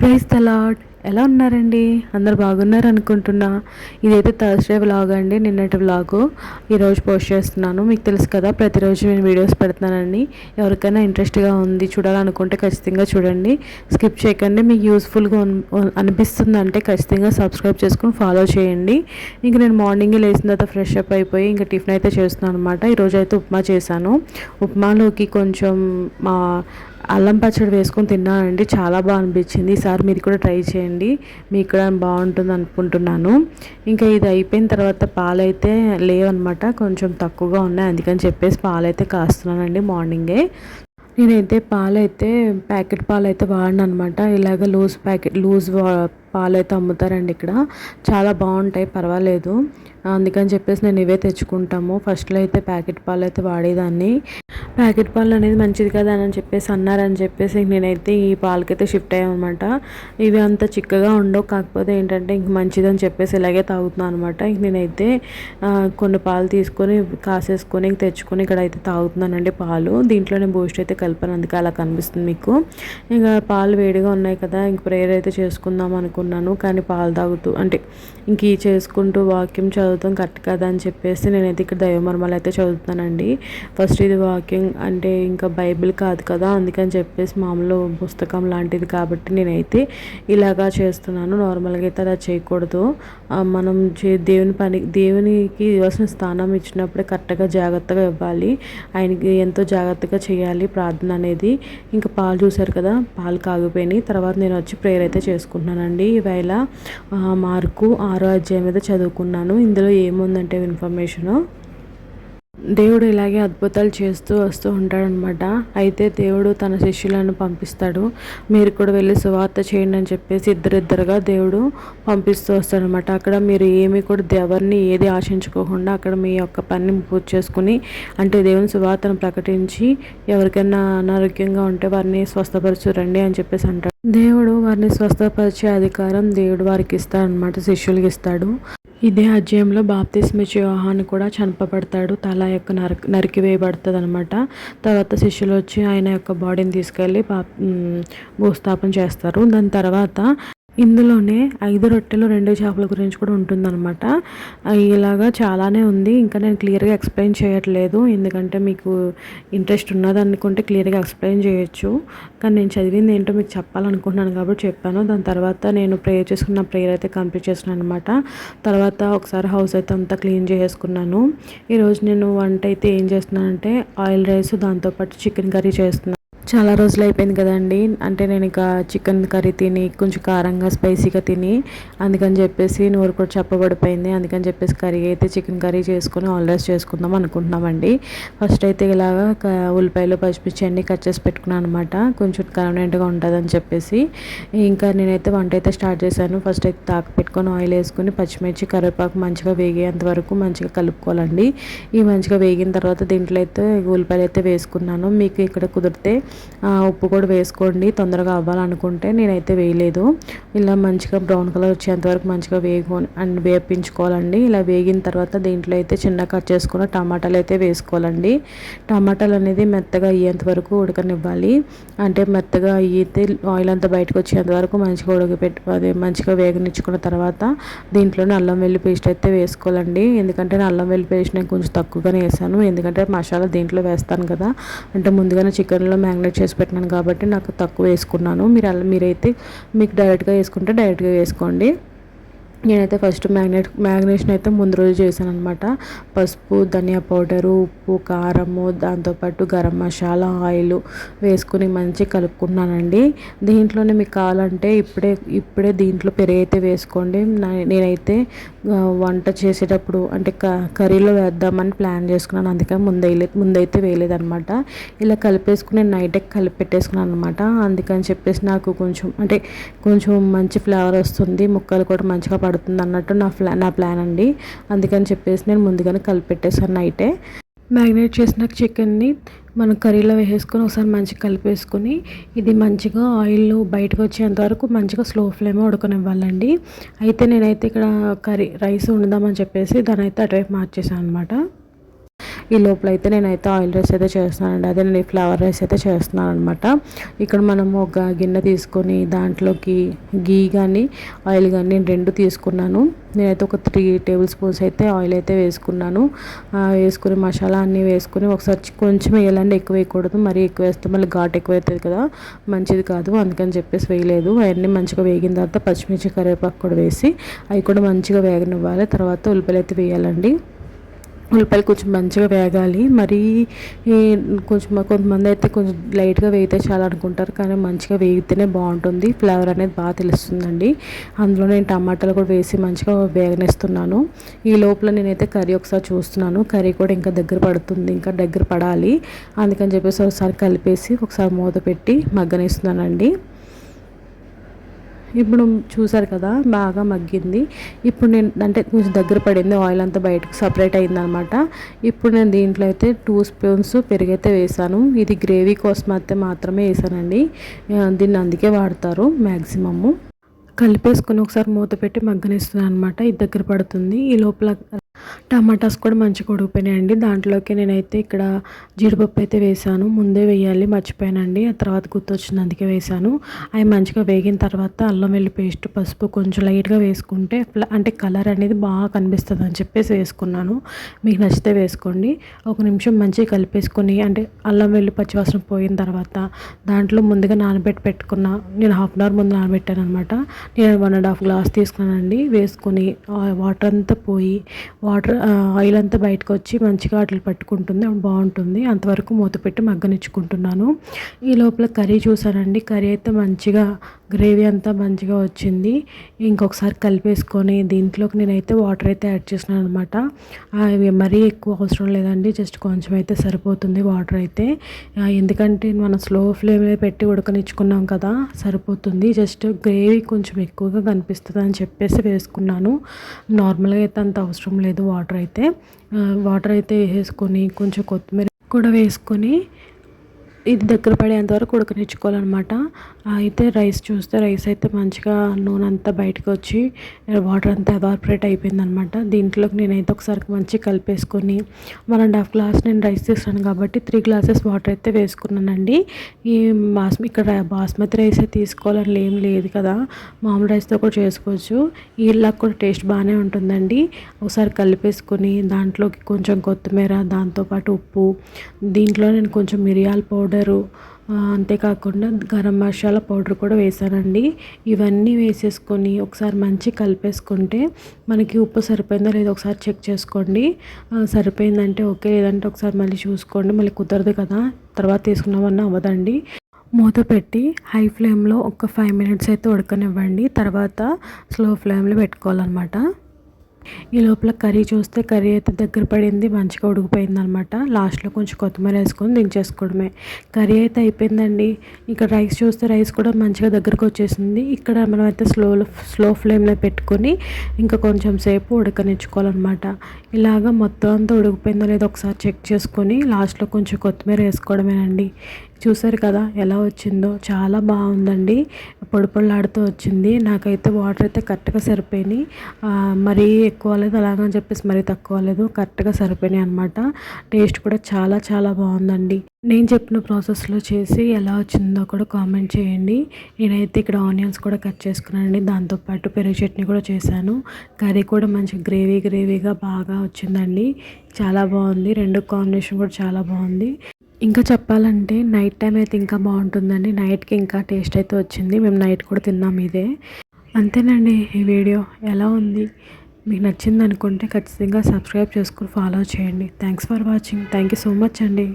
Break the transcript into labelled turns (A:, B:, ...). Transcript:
A: Praise తలాడ్ ఎలా ఉన్నారండి? అందరు బాగున్నారు అనుకుంటున్నా. ఇదైతే థర్స్డే వ్లాగ్ అండి. నిన్నటి వ్లాగు. ఈరోజు పోస్ట్ చేస్తున్నాను. మీకు తెలుసు కదా ప్రతిరోజు నేను వీడియోస్ పెడుతున్నానండి. ఎవరికైనా ఇంట్రెస్ట్గా ఉంది చూడాలనుకుంటే ఖచ్చితంగా చూడండి. స్కిప్ చేయకండి. మీకు యూస్ఫుల్గా అనిపిస్తుంది అంటే ఖచ్చితంగా సబ్స్క్రైబ్ చేసుకుని ఫాలో చేయండి. ఇంక నేను మార్నింగ్ లేచిన తర్వాత ఫ్రెష్ అప్ అయిపోయి ఇంకా టిఫిన్ అయితే చేస్తున్నాను అనమాట ఈరోజు అయితే ఉప్మా చేశాను. ఉప్మాలోకి కొంచెం మా అల్లం పచ్చడి వేసుకొని తిన్నానండి. చాలా బాగా అనిపించింది. ఈసారి మీరు కూడా ట్రై చేయండి. మీకు కూడా బాగుంటుంది అనుకుంటున్నాను. ఇంకా ఇది అయిపోయిన తర్వాత పాలైతే లేవన్నమాట. కొంచెం తక్కువగా ఉన్నాయి. అందుకని చెప్పేసి పాలైతే కాస్తున్నానండి మార్నింగే. నేనైతే పాలైతే ప్యాకెట్ పాలు అయితే వాడిన అనమాట ఇలాగ లూజ్ ప్యాకెట్ లూజ్ పాలు అయితే అమ్ముతారండి ఇక్కడ. చాలా బాగుంటాయి. పర్వాలేదు. అందుకని చెప్పేసి నేను ఇవే తెచ్చుకుంటాము. ఫస్ట్లో అయితే ప్యాకెట్ పాలు అయితే వాడేదాన్ని. ప్యాకెట్ పాలు అనేది మంచిది కదా అని చెప్పేసి అన్నారని చెప్పేసి నేనైతే ఈ పాలకైతే షిఫ్ట్ అయ్యామన్నమాట ఇవి అంత చిక్కగా ఉండవు కాకపోతే ఏంటంటే ఇంక మంచిదని చెప్పేసి ఇలాగే తాగుతున్నాను అనమాట ఇంక నేనైతే కొన్ని పాలు తీసుకొని కాసేసుకొని ఇంక తెచ్చుకొని ఇక్కడ అయితే తాగుతున్నానండి పాలు. దీంట్లోనే బూస్ట్ అయితే కలిపాను అందుకే అలా కనిపిస్తుంది మీకు. ఇంకా పాలు వేడిగా ఉన్నాయి కదా ఇంక ప్రేయర్ అయితే చేసుకుందాం అనుకున్నాను కానీ పాలు తాగుతూ అంటే ఇంక ఈ చేసుకుంటూ వాక్యం చదువుతాం కరెక్ట్ కదా అని చెప్పేసి నేనైతే ఇక్కడ దైవమర్మాలు అయితే చదువుతానండి ఫస్ట్ ఇది వాక్యం అంటే ఇంకా బైబిల్ కాదు కదా అందుకని చెప్పేసి మామూలు పుస్తకం లాంటిది కాబట్టి నేనైతే ఇలాగా చేస్తున్నాను. నార్మల్గా అయితే అలా చేయకూడదు. మనం చే దేవుని పని దేవునికి ఇవ్వాల్సిన స్థానం ఇచ్చినప్పుడే కరెక్ట్గా జాగ్రత్తగా ఇవ్వాలి. ఆయనకి ఎంతో జాగ్రత్తగా చేయాలి ప్రార్థన అనేది. ఇంకా పాలు చూశారు కదా పాలు కాగిపోయినాయి. తర్వాత నేను వచ్చి ప్రేయర్ అయితే చేసుకుంటున్నానండి. ఈవేళ మార్కు ఆరో అధ్యాయం మీద చదువుకున్నాను. ఇందులో ఏముందంటే ఇన్ఫర్మేషను? దేవుడు ఇలాగే అద్భుతాలు చేస్తూ వస్తూ ఉంటాడనమాట. అయితే దేవుడు తన శిష్యులను పంపిస్తాడు. మీరు కూడా వెళ్ళి సువార్త చేయండి అని చెప్పేసి ఇద్దరిద్దరుగా దేవుడు పంపిస్తూ వస్తాడనమాట. అక్కడ మీరు ఏమి కూడా ఎవరిని ఏది ఆశించుకోకుండా అక్కడ మీ యొక్క పనిని పూర్తి చేసుకుని అంటే దేవుని సువార్తను ప్రకటించి ఎవరికైనా అనారోగ్యంగా ఉంటే వారిని స్వస్థపరచురండి అని చెప్పేసి అంటాడు. దేవుడు వారిని స్వస్థపరిచే అధికారం దేవుడు వారికి ఇస్తాడనమాట శిష్యులకి ఇస్తాడు. ఇదే అధ్యాయంలో బాప్తిస్మిచ్ యోహాను కూడా చంపబడతాడు. తల యొక్క నరక నరికివేయబడుతుంది అనమాట తర్వాత శిష్యులు వచ్చి ఆయన యొక్క బాడీని తీసుకెళ్ళి బా భూస్థాపన చేస్తారు. దాని తర్వాత ఇందులోనే ఐదు రొట్టెలు రెండు చేపల గురించి కూడా ఉంటుందన్నమాట. ఇలాగా చాలానే ఉంది. ఇంకా నేను క్లియర్గా ఎక్స్ప్లెయిన్ చేయట్లేదు. ఎందుకంటే మీకు ఇంట్రెస్ట్ ఉన్నదనుకుంటే క్లియర్గా ఎక్స్ప్లెయిన్ చేయొచ్చు. కానీ నేను చదివింది ఏంటో మీకు చెప్పాలనుకుంటున్నాను కాబట్టి చెప్పాను. దాని తర్వాత నేను ప్రేయర్ చేసుకున్న ప్రేయర్ అయితే కంప్లీట్ చేస్తున్నాను అనమాట తర్వాత ఒకసారి హౌస్ అయితే అంతా క్లీన్ చేసుకున్నాను ఈరోజు నేను వంట అయితే ఏం చేస్తున్నానంటే ఆయిల్ రైస్ దాంతోపాటు చికెన్ కర్రీ చేస్తున్నాను. చాలా రోజులు అయిపోయింది కదండి. అంటే నేను ఇక చికెన్ కర్రీ తిని కొంచెం కారంగా స్పైసీగా తిని అందుకని చెప్పేసి నోరు కూడా చెప్పబడిపోయింది. అందుకని చెప్పేసి కర్రీ అయితే చికెన్ కర్రీ చేసుకొని ఆల్రెస్ చేసుకుందాం అనుకుంటున్నామండి. ఫస్ట్ అయితే ఇలాగా ఉల్లిపాయలు పచ్చిమిర్చి అన్నీ కట్ చేసి పెట్టుకున్నాను అనమాట కొంచెం కన్వీనెంట్గా ఉంటుందని చెప్పేసి. ఇంకా నేనైతే వంట అయితే స్టార్ట్ చేశాను. ఫస్ట్ అయితే తాక పెట్టుకొని ఆయిల్ వేసుకొని పచ్చిమిర్చి కరివేపాకు మంచిగా వేగేంత వరకు మంచిగా కలుపుకోవాలండి. ఈ మంచిగా వేగిన తర్వాత దీంట్లో అయితే ఉల్లిపాయలు అయితే వేసుకున్నాను. మీకు ఇక్కడ కుదిరితే ఉప్పు కూడా వేసుకోండి తొందరగా అవ్వాలనుకుంటే నేనైతే వేయలేదు. ఇలా మంచిగా బ్రౌన్ కలర్ వచ్చేంత వరకు మంచిగా వేగు అండ్ వేపించుకోవాలండి. ఇలా వేగిన తర్వాత దీంట్లో అయితే చిన్న కట్ చేసుకున్న టమాటాలు అయితే వేసుకోవాలండి. టమాటాలు అనేది మెత్తగా అయ్యేంత వరకు ఉడకనివ్వాలి. అంటే మెత్తగా అయ్యితే ఆయిల్ అంతా బయటకు వచ్చేంత వరకు మంచిగా ఉడకపెట్టు అదే మంచిగా వేగనిచ్చుకున్న తర్వాత దీంట్లోనే అల్లం వెల్లి పేస్ట్ అయితే వేసుకోవాలండి. ఎందుకంటే నేను అల్లం వెల్లి పేస్ట్ నేను కొంచెం తక్కువగానే వేసాను. ఎందుకంటే మసాలా దీంట్లో వేస్తాను కదా. అంటే ముందుగానే చికెన్లో మ్యాగ్నెట్ మ్యారినేట్ చేసి పెట్టినాను కాబట్టి నాకు తక్కువ వేసుకున్నాను. మీరు అలా మీరైతే మీకు డైరెక్ట్గా వేసుకుంటే డైరెక్ట్గా వేసుకోండి. నేనైతే ఫస్ట్ మ్యాగ్నేట్ మ్యాగ్నేషన్ అయితే ముందు రోజు చేశాను అనమాట పసుపు ధనియా పౌడరు ఉప్పు కారము దాంతోపాటు గరం మసాలా ఆయిల్ వేసుకుని మంచి కలుపుకున్నానండి దీంట్లోనే మీకు కావాలంటే ఇప్పుడే ఇప్పుడే దీంట్లో పెరుగు అయితే వేసుకోండి. నేనైతే వంట చేసేటప్పుడు అంటే కర్రీలో వేద్దామని ప్లాన్ చేసుకున్నాను. అందుకని ముందే ముందైతే వేయలేదనమాట ఇలా కలిపేసుకుని నైట్ కలిపి పెట్టేసుకున్నాను అనమాట అందుకని చెప్పేసి నాకు కొంచెం అంటే కొంచెం మంచి ఫ్లేవర్ వస్తుంది. ముక్కలు కూడా మంచిగా పడుతుంది అన్నట్టు నా ప్లా నా ప్లాన్ అండి. అందుకని చెప్పేసి నేను ముందుగానే కలిపెట్టేసాను నైటే. మ్యారినేట్ చేసిన చికెన్ని మనం కర్రీలో వేసేసుకొని ఒకసారి మంచిగా కలిపేసుకొని ఇది మంచిగా ఆయిల్ బయటకు వచ్చేంత వరకు మంచిగా స్లో ఫ్లేమ్ ఉడకనివ్వాలండి. అయితే నేనైతే ఇక్కడ కర్రీ రైస్ వండుదామని చెప్పేసి దాని అయితే అటువైపు మార్చేసాను అనమాట ఈ లోపల అయితే నేనైతే ఆయిల్ రైస్ అయితే చేస్తున్నానండి. అదే నేను ఫ్లవర్ రైస్ అయితే చేస్తున్నాను అనమాట ఇక్కడ మనం ఒక గిన్నె తీసుకొని దాంట్లోకి గీ కానీ ఆయిల్ కానీ నేను రెండు తీసుకున్నాను. నేనైతే ఒక త్రీ టేబుల్ స్పూన్స్ అయితే ఆయిల్ అయితే వేసుకున్నాను. వేసుకుని మసాలా అన్నీ వేసుకుని ఒకసారి కొంచెం వేయాలండి ఎక్కువ వేయకూడదు. మరీ ఎక్కువ వేస్తే మళ్ళీ ఘాట్ ఎక్కువ అవుతుంది కదా. మంచిది కాదు. అందుకని చెప్పేసి వేయలేదు. అవన్నీ మంచిగా వేగిన తర్వాత పచ్చిమిర్చి కరివేపాకు కూడా వేసి అవి కూడా మంచిగా వేగనివ్వాలి. తర్వాత ఉల్లిపాయలు అయితే వేయాలండి. ఉల్లిపాయలు కొంచెం మంచిగా వేగాలి. మరీ కొంచెం కొంతమంది అయితే కొంచెం లైట్గా వేగితే చాలా అనుకుంటారు. కానీ మంచిగా వేగితేనే బాగుంటుంది. ఫ్లేవర్ అనేది బాగా తెలుస్తుందండి. అందులో నేను టమాటాలు కూడా వేసి మంచిగా వేగనేస్తున్నాను. ఈ లోపల నేనైతే కర్రీ ఒకసారి చూస్తున్నాను. కర్రీ కూడా ఇంకా దగ్గర పడుతుంది. ఇంకా దగ్గర పడాలి. అందుకని చెప్పేసి ఒకసారి కలిపేసి ఒకసారి మూత పెట్టి మగ్గనిస్తున్నానండి. ఇప్పుడు చూసారు కదా బాగా మగ్గింది. ఇప్పుడు నేను అంటే కొంచెం దగ్గర పడింది ఆయిల్ అంతా బయటకు సపరేట్ అయిందనమాట ఇప్పుడు నేను దీంట్లో అయితే టూ స్పూన్స్ పెరుగైతే వేసాను. ఇది గ్రేవీ కోసం అయితే మాత్రమే వేసానండి. దీన్ని అందుకే వాడతారు మ్యాక్సిమము కలిపేసుకొని ఒకసారి మూత పెట్టి మగ్గనిస్తున్నాను అనమాట ఇది దగ్గర పడుతుంది. ఈ లోపల టమాటాస్ కూడా మంచిగా ఉడికిపోయినాయండి. దాంట్లోకి నేనైతే ఇక్కడ జీడిపప్పు అయితే వేసాను. ముందే వేయాలి మర్చిపోయానండి. ఆ తర్వాత గుర్తొచ్చింది అందుకే వేసాను. అవి మంచిగా వేగిన తర్వాత అల్లం వెల్లి పేస్ట్ పసుపు కొంచెం లైట్గా వేసుకుంటే అంటే కలర్ అనేది బాగా కనిపిస్తుంది అని చెప్పేసి వేసుకున్నాను. మీకు నచ్చితే వేసుకోండి. ఒక నిమిషం మంచిగా కలిపేసుకొని అంటే అల్లం వెల్లి పచ్చివాసన పోయిన తర్వాత దాంట్లో ముందుగా నానబెట్టి పెట్టుకున్న నేను హాఫ్ అన్ అవర్ ముందు నానబెట్టాను అనమాట నేను వన్ అండ్ హాఫ్ గ్లాస్ తీసుకున్నానండి. వేసుకొని వాటర్ అంతా పోయి వాటర్ వాటర్ ఆయిల్ అంతా బయటకు వచ్చి మంచిగా అట్లా పట్టుకుంటుంది. బాగుంటుంది. అంతవరకు మూత పెట్టి మగ్గనిచ్చుకుంటున్నాను. ఈ లోపల కర్రీ చూసానండి. కర్రీ అయితే మంచిగా గ్రేవీ అంతా మంచిగా వచ్చింది. ఇంకొకసారి కలిపేసుకొని దీంట్లోకి నేనైతే వాటర్ అయితే యాడ్ చేసినాను అనమాట అవి మరీ ఎక్కువ అవసరం లేదండి. జస్ట్ కొంచెం అయితే సరిపోతుంది వాటర్ అయితే. ఎందుకంటే మనం స్లో ఫ్లేమ్ పెట్టి ఉడకనిచ్చుకున్నాం కదా సరిపోతుంది. జస్ట్ గ్రేవీ కొంచెం ఎక్కువగా కనిపిస్తుంది అని చెప్పేసి వేసుకున్నాను. నార్మల్గా అయితే అంత అవసరం లేదు వాటర్ అయితే వాటర్ అయితే వేసుకొని కొంచెం కొత్తిమీర కూడా వేసుకొని ఇది దగ్గర పడేంత వరకు ఉడకనిచ్చుకోవాలన్నమాట. అయితే రైస్ చూస్తే రైస్ అయితే మంచిగా నూనె అంతా బయటకు వచ్చి వాటర్ అంతా ఎవాపరేట్ అయిపోయిందనమాట దీంట్లోకి నేనైతే ఒకసారి మంచిగా కలిపేసుకొని వన్ అండ్ హాఫ్ గ్లాస్ నేను రైస్ తీసాను కాబట్టి త్రీ గ్లాసెస్ వాటర్ అయితే వేసుకున్నానండి. ఈ బాస్మతి ఇక్కడ బాస్మతి రైస్ తీసుకోవాలని ఏం లేదు కదా మామూలు రైస్తో కూడా చేసుకోవచ్చు. ఇలా కూడా టేస్ట్ బాగానే ఉంటుందండి. ఒకసారి కలిపేసుకొని దాంట్లోకి కొంచెం కొత్తిమీర దాంతోపాటు ఉప్పు దీంట్లో నేను కొంచెం మిరియాల పౌడరు అంతేకాకుండా గరం మసాలా పౌడర్ కూడా వేసానండి ఇవన్నీ వేసేసుకొని ఒకసారి మంచి కలిపేసుకుంటే మనకి ఉప్పు సరిపోయిందో లేదో ఒకసారి చెక్ చేసుకోండి. సరిపోయిందంటే ఓకే లేదంటే ఒకసారి మళ్ళీ చూసుకోండి. మళ్ళీ కుదరదు కదా తర్వాత తీసుకున్నామన్నా అవ్వదండి. మూత పెట్టి హై ఫ్లేమ్లో ఒక ఫైవ్ మినిట్స్ అయితే ఉడకనివ్వండి. తర్వాత స్లో ఫ్లేమ్లో పెట్టుకోవాలన్నమాట. ఈ లోపల కర్రీ చూస్తే కర్రీ అయితే దగ్గర పడింది మంచిగా ఉడికిపోయింది అనమాట లాస్ట్లో కొంచెం కొత్తిమీర వేసుకొని దించేసుకోవడమే. కర్రీ అయితే అయిపోయిందండి. ఇక్కడ రైస్ చూస్తే రైస్ కూడా మంచిగా దగ్గరకు వచ్చేసింది. ఇక్కడ మనం అయితే స్లో స్లో ఫ్లేమ్లో పెట్టుకొని ఇంకా కొంచెం సేపు ఉడకనిచ్చుకోవాలన్నమాట. ఇలాగ మొత్తం అంతా ఉడికిపోయిందో లేదో ఒకసారి చెక్ చేసుకొని లాస్ట్లో కొంచెం కొత్తిమీర వేసుకోవడమేనండి. చూసారు కదా ఎలా వచ్చిందో? చాలా బాగుందండి. పొడి పొడిలాడుతూ వచ్చింది. నాకైతే వాటర్ అయితే కరెక్ట్గా సరిపోయినాయి మరీ ఎక్కువ లేదు అలాగని చెప్పేసి మరీ తక్కువ లేదు కరెక్ట్గా సరిపోయినాయి అనమాట టేస్ట్ కూడా చాలా చాలా బాగుందండి. నేను చెప్పిన ప్రాసెస్లో చేసి ఎలా వచ్చిందో కూడా కామెంట్ చేయండి. నేనైతే ఇక్కడ ఆనియన్స్ కూడా కట్ చేసుకున్నానండి. దాంతోపాటు పెరుగు చట్నీ కూడా చేశాను. కర్రీ కూడా మంచి గ్రేవీ గ్రేవీగా బాగా వచ్చిందండి. చాలా బాగుంది. రెండు కాంబినేషన్ కూడా చాలా బాగుంది. ఇంకా చెప్పాలంటే నైట్ టైం అయితే ఇంకా బాగుంటుందండి. నైట్కి ఇంకా టేస్ట్ అయితే వచ్చింది. మేము నైట్ కూడా తిన్నాం ఇదే. అంతేనండి ఈ వీడియో ఎలా ఉంది? మీకు నచ్చింది అనుకుంటే ఖచ్చితంగా సబ్స్క్రైబ్ చేసుకుని ఫాలో చేయండి. Thanks for watching thank you so much అండి.